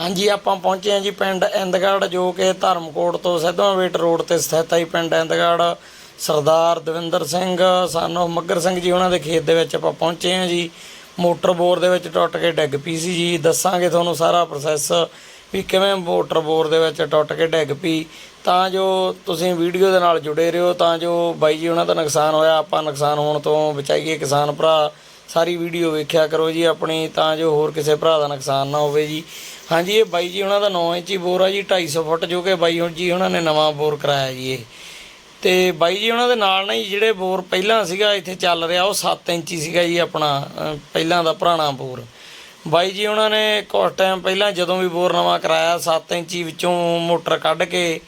ਹਾਂਜੀ, ਆਪਾਂ ਪਹੁੰਚੇ ਹਾਂ ਜੀ ਪਿੰਡ ਇੰਦਗੜ੍ਹ ਜੋ ਕਿ ਧਰਮਕੋਟ ਤੋਂ ਸਿੱਧਵਾਂ ਰੋਡ ਤੇ ਸਥਿਤ ਹੈ ਜੀ ਪਿੰਡ ਇੰਦਗੜ੍ਹ ਸਰਦਾਰ ਦਵਿੰਦਰ ਸਿੰਘ ਸਾਨੂੰ ਮੱਗਰ ਸਿੰਘ ਜੀ, ਉਹਨਾਂ ਦੇ ਖੇਤ ਦੇ ਵਿੱਚ ਆਪਾਂ ਪਹੁੰਚੇ ਹਾਂ ਜੀ। ਮੋਟਰ ਬੋਰ ਦੇ ਵਿੱਚ ਟੁੱਟ ਕੇ ਡਿੱਗ ਪਈ ਸੀ ਜੀ। ਦੱਸਾਂਗੇ ਤੁਹਾਨੂੰ ਸਾਰਾ ਪ੍ਰੋਸੈਸ ਵੀ ਕਿਵੇਂ ਮੋਟਰ ਬੋਰ ਦੇ ਵਿੱਚ ਟੁੱਟ ਕੇ ਡਿੱਗ ਪਈ। ਤਾਂ ਜੋ ਤੁਸੀਂ ਵੀਡੀਓ ਦੇ ਨਾਲ ਜੁੜੇ ਰਹੋ, ਤਾਂ ਜੋ ਬਾਈ ਜੀ, ਉਹਨਾਂ ਦਾ ਨੁਕਸਾਨ ਹੋਇਆ, ਆਪਾਂ ਨੁਕਸਾਨ ਹੋਣ ਤੋਂ ਬਚਾਈਏ ਕਿਸਾਨ ਭਰਾ। ਸਾਰੀ ਵੀਡੀਓ ਵੇਖਿਆ ਕਰੋ ਜੀ ਆਪਣੀ, ਤਾਂ ਜੋ ਹੋਰ ਕਿਸੇ ਭਰਾ ਦਾ ਨੁਕਸਾਨ ਨਾ ਹੋਵੇ ਜੀ। ਹਾਂਜੀ, ਇਹ ਬਾਈ ਜੀ ਉਹਨਾਂ ਦਾ 9 ਇੰਚੀ ਬੋਰ ਆ ਜੀ 250 ਫੁੱਟ ਜੋ ਕਿ ਬਾਈ ਹੁਣ ਜੀ ਉਹਨਾਂ ਨੇ ਨਵਾਂ ਬੋਰ ਕਰਾਇਆ ਜੀ ਇਹ। ਤੇ ਬਾਈ ਜੀ ਉਹਨਾਂ ਦੇ ਨਾਲ ਨਾ ਜੀ ਜਿਹੜੇ ਬੋਰ ਪਹਿਲਾਂ ਸੀਗਾ, ਇੱਥੇ ਚੱਲ ਰਿਹਾ ਉਹ 7 ਇੰਚੀ ਸੀਗਾ ਜੀ ਆਪਣਾ ਪਹਿਲਾਂ ਦਾ ਪੁਰਾਣਾ ਬੋਰ। ਬਾਈ ਜੀ ਉਹਨਾਂ ਨੇ ਕੁਝ ਟਾਈਮ ਪਹਿਲਾਂ ਜਦੋਂ ਵੀ ਬੋਰ ਨਵਾਂ ਕਰਾਇਆ 7 ਇੰਚੀ ਵਿੱਚੋਂ ਮੋਟਰ ਕੱਢ ਕੇ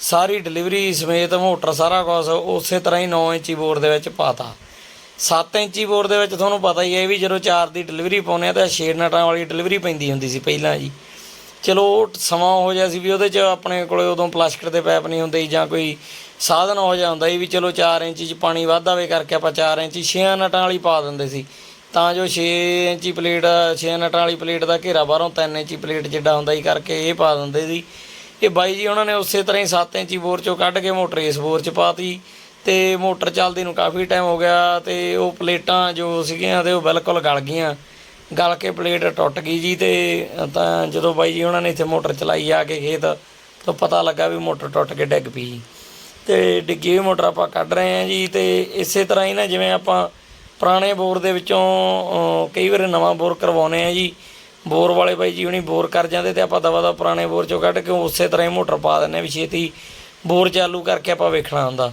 ਸਾਰੀ ਡਿਲੀਵਰੀ ਸਮੇਤ ਮੋਟਰ ਸਾਰਾ ਕੁਝ ਉਸੇ ਤਰ੍ਹਾਂ ਹੀ 9 ਇੰਚੀ ਬੋਰ ਦੇ ਵਿੱਚ ਪਾਤਾ। 7 ਇੰਚੀ ਬੋਰ ਦੇ ਵਿੱਚ ਤੁਹਾਨੂੰ ਪਤਾ ਹੀ ਹੈ ਵੀ ਜਦੋਂ 4 ਦੀ ਡਿਲੀਵਰੀ ਪਾਉਂਦੇ ਆ ਤਾਂ 6 ਨਟਾਂ ਵਾਲੀ ਡਿਲੀਵਰੀ ਪੈਂਦੀ ਹੁੰਦੀ ਸੀ ਪਹਿਲਾਂ ਜੀ। ਚਲੋ ਉਹ ਸਮਾਂ ਹੋ ਜਾ ਸੀ ਵੀ ਉਹਦੇ 'ਚ ਆਪਣੇ ਕੋਲੇ ਉਦੋਂ ਪਲਾਸਟਿਕ ਦੇ ਪੈਪ ਨਹੀਂ ਹੁੰਦੇ ਜਾਂ ਕੋਈ ਸਾਧਨ ਹੋ ਜਾ ਹੁੰਦਾ ਸੀ ਵੀ ਚਲੋ 4 ਇੰਚੀ 'ਚ ਪਾਣੀ ਵੱਧ ਆਵੇ ਕਰਕੇ ਆਪਾਂ 4 ਇੰਚੀ 6 ਨਟਾਂ ਵਾਲੀ ਪਾ ਦਿੰਦੇ ਸੀ। ਤਾਂ ਜੋ 6 ਇੰਚੀ ਪਲੇਟ 6 ਨਟਾਂ ਵਾਲੀ ਪਲੇਟ ਦਾ ਘੇਰਾ ਬਾਹਰੋਂ 3 ਇੰਚੀ ਪਲੇਟ ਜਿੱਡਾ ਹੁੰਦਾ ਸੀ ਕਰਕੇ ਇਹ ਪਾ ਦਿੰਦੇ ਸੀ। ਇਹ ਬਾਈ ਜੀ ਉਹਨਾਂ ਨੇ ਉਸੇ ਤਰ੍ਹਾਂ ਹੀ 7 ਇੰਚੀ ਬੋਰ 'ਚੋਂ ਕੱਢ ਕੇ ਮੋਟਰ ਇਸ ਬੋਰ 'ਚ ਪਾਤੀ। ਤੇ ਮੋਟਰ ਚੱਲਦੀ ਨੂੰ ਕਾਫੀ ਟਾਈਮ ਹੋ ਗਿਆ ਤੇ ਉਹ ਪਲੇਟਾਂ ਜੋ ਸੀਗੀਆਂ ਤੇ ਉਹ ਬਿਲਕੁਲ ਗਲ ਗਈਆਂ। ਗਲ ਕੇ ਪਲੇਟ ਟੁੱਟ ਗਈ ਜੀ ਤੇ ਤਾਂ ਜਦੋਂ ਬਾਈ ਜੀ ਉਹਨਾਂ ਨੇ ਇੱਥੇ ਮੋਟਰ ਚਲਾਈ ਆ ਕੇ ਖੇਤ ਤਾਂ ਪਤਾ ਲੱਗਾ ਵੀ ਮੋਟਰ ਟੁੱਟ ਕੇ ਡਿੱਗ ਪਈ। ਜੀ। ਤੇ ਡਿੱਗੀ ਹੋਈ ਮੋਟਰ ਆਪਾਂ ਕੱਢ ਰਹੇ ਹਾਂ ਜੀ ਤੇ ਇਸੇ ਤਰ੍ਹਾਂ ਹੀ ਨਾ ਜਿਵੇਂ ਆਪਾਂ ਪੁਰਾਣੇ ਬੋਰ ਦੇ ਵਿੱਚੋਂ ਕਈ ਵਾਰ ਨਵਾਂ ਬੋਰ ਕਰਵਾਉਨੇ ਆ ਜੀ। ਬੋਰ ਵਾਲੇ ਬਾਈ ਜੀ ਹੁਣੀ ਬੋਰ ਕਰ ਜਾਂਦੇ ਤੇ ਆਪਾਂ ਦਵਾ ਦਾ ਪੁਰਾਣੇ ਬੋਰ ਚੋਂ ਕੱਢ ਕੇ ਉਸੇ ਤਰ੍ਹਾਂ ਹੀ ਮੋਟਰ ਪਾ ਦਿੰਨੇ ਵੀ ਛੇਤੀ ਬੋਰ ਚਾਲੂ ਕਰਕੇ ਆਪਾਂ ਵੇਖਣਾ ਹੁੰਦਾ।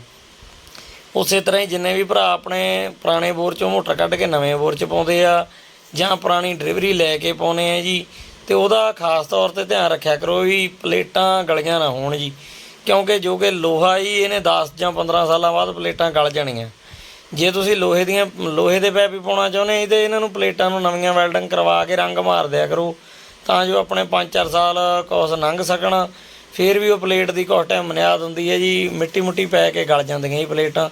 ਉਸੇ ਤਰ੍ਹਾਂ ਹੀ ਜਿੰਨੇ ਵੀ ਭਰਾ ਆਪਣੇ ਪੁਰਾਣੇ ਬੋਰ ਚੋਂ ਮੋਟਰ ਕੱਢ ਕੇ ਨਵੇਂ ਬੋਰ ਚ ਪਾਉਂਦੇ ਆ ਜਾਂ ਪੁਰਾਣੀ ਡਿਲੀਵਰੀ ਲੈ ਕੇ ਪਾਉਨੇ ਆ ਜੀ, ਤੇ ਉਹਦਾ ਖਾਸ ਤੌਰ ਤੇ ਧਿਆਨ ਰੱਖਿਆ ਕਰੋ ਵੀ ਪਲੇਟਾਂ ਗਲੀਆਂ ਨਾ ਹੋਣ ਜੀ, ਕਿਉਂਕਿ ਜੋ ਕਿ ਲੋਹਾ ਹੀ ਇਹਨੇ 10 ਜਾਂ 15 ਸਾਲਾਂ ਬਾਅਦ ਪਲੇਟਾਂ ਗਲ ਜਾਣੀਆਂ। ਜੇ ਤੁਸੀਂ ਲੋਹੇ ਦੀਆਂ, ਲੋਹੇ ਦੇ ਪੈਪ ਹੀ ਪਾਉਣਾ ਚਾਹੁੰਦੇ ਸੀ ਤੇ ਇਹਨਾਂ ਨੂੰ ਪਲੇਟਾਂ ਨੂੰ ਨਵੀਆਂ ਵੈਲਡਿੰਗ ਕਰਵਾ ਕੇ ਰੰਗ ਮਾਰ ਦਿਆ ਕਰੋ, ਤਾਂ ਜੋ ਆਪਣੇ 5-4 ਸਾਲ ਕੁਛ ਲੰਘ ਸਕਣ। ਫਿਰ ਵੀ ਉਹ ਪਲੇਟ ਦੀ ਕੁਛ ਟਾਈਮ ਬੁਨਿਆਦ ਹੁੰਦੀ ਹੈ ਜੀ ਮਿੱਟੀ ਮੁੱਟੀ ਪੈ ਕੇ ਗਲ ਜਾਂਦੀਆਂ ਜੀ ਪਲੇਟਾਂ।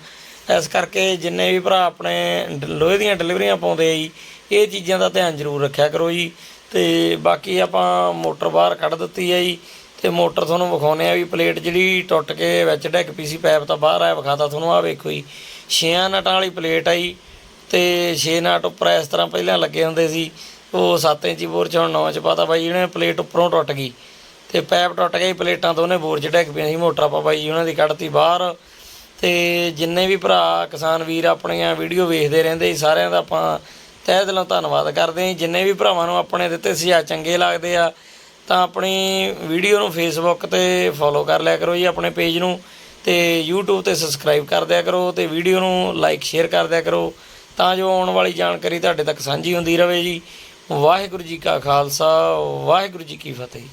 ਇਸ ਕਰਕੇ ਜਿੰਨੇ ਵੀ ਭਰਾ ਆਪਣੇ ਡ- ਲੋਹੇ ਦੀਆਂ ਡਿਲੀਵਰੀਆਂ ਪਾਉਂਦੇ ਆ ਜੀ, ਇਹ ਚੀਜ਼ਾਂ ਦਾ ਧਿਆਨ ਜ਼ਰੂਰ ਰੱਖਿਆ ਕਰੋ ਜੀ। ਤੇ ਬਾਕੀ ਆਪਾਂ ਮੋਟਰ ਬਾਹਰ ਕੱਢ ਦਿੱਤੀ ਹੈ ਜੀ, ਤੇ ਮੋਟਰ ਤੁਹਾਨੂੰ ਵਿਖਾਉਨੇ ਆ ਵੀ ਪਲੇਟ ਜਿਹੜੀ ਟੁੱਟ ਕੇ ਵਿੱਚ ਡਿੱਗ ਪਈ ਸੀ, ਪੈਪ ਤਾਂ ਬਾਹਰ ਆਇਆ, ਵਿਖਾਤਾ ਤੁਹਾਨੂੰ ਆ ਵੇਖੋ ਜੀ। ਛੇਆਂ ਨਟਾਂ ਵਾਲੀ ਪਲੇਟ ਆਈ ਤੇ 6 ਨਟ ਉੱਪਰ ਇਸ ਤਰ੍ਹਾਂ ਪਹਿਲਾਂ ਲੱਗੇ ਹੁੰਦੇ ਸੀ, ਉਹ 7 ਇੰਚੀ ਬੋਰ ਚ ਹੁਣ 9 ਚ ਪਾਤਾ ਬਾਈ ਇਹਨੇ ਪਲੇਟ ਉੱਪਰੋਂ ਟੁੱਟ ਗਈ। ਤੇ ਪੈਪ ਟੁੱਟ ਗਈ ਪਲੇਟਾਂ ਦੋਨੇ ਉਹਨੇ ਬੋਰ ਚ ਡਿੱਗ ਪਈਆਂ ਸੀ, ਮੋਟਰ ਆਪਾਂ ਬਾਈ ਉਹਨਾਂ ਦੀ ਕੱਢਤੀ ਬਾਹਰ। ਤੇ ਜਿੰਨੇ ਵੀ ਭਰਾ ਕਿਸਾਨ ਵੀਰ ਆਪਣੀਆਂ ਵੀਡੀਓ ਵੇਖਦੇ ਰਹਿੰਦੇ ਸੀ, ਸਾਰਿਆਂ ਦਾ ਆਪਾਂ ਤਹਿ ਦਿਲੋਂ ਧੰਨਵਾਦ ਕਰਦੇ ਹਾਂ। ਜਿੰਨੇ ਵੀ ਭਰਾਵਾਂ ਨੂੰ ਆਪਣੇ ਦਿੱਤੇ ਸੁਝਾਅ ਚੰਗੇ ਲੱਗਦੇ ਆ, ਤਾਂ ਆਪਣੀ ਵੀਡੀਓ ਨੂੰ ਫੇਸਬੁੱਕ ਤੇ ਫੋਲੋ ਕਰ ਲਿਆ ਕਰੋ ਜੀ, ਆਪਣੇ ਪੇਜ ਨੂੰ। ਤੇ YouTube ਤੇ ਸਬਸਕ੍ਰਾਈਬ ਕਰ ਦਿਆ ਕਰੋ ਤੇ ਵੀਡੀਓ ਨੂੰ ਲਾਈਕ ਸ਼ੇਅਰ ਕਰ ਦਿਆ ਕਰੋ। ਤਾਂ ਜੋ ਆਉਣ ਵਾਲੀ ਜਾਣਕਾਰੀ ਤੁਹਾਡੇ ਤੱਕ ਸਾਂਝੀ ਹੁੰਦੀ ਰਹੇ ਜੀ। ਵਾਹਿਗੁਰੂ ਜੀ ਕਾ ਖਾਲਸਾ, ਵਾਹਿਗੁਰੂ ਜੀ ਕੀ ਫਤਿਹ।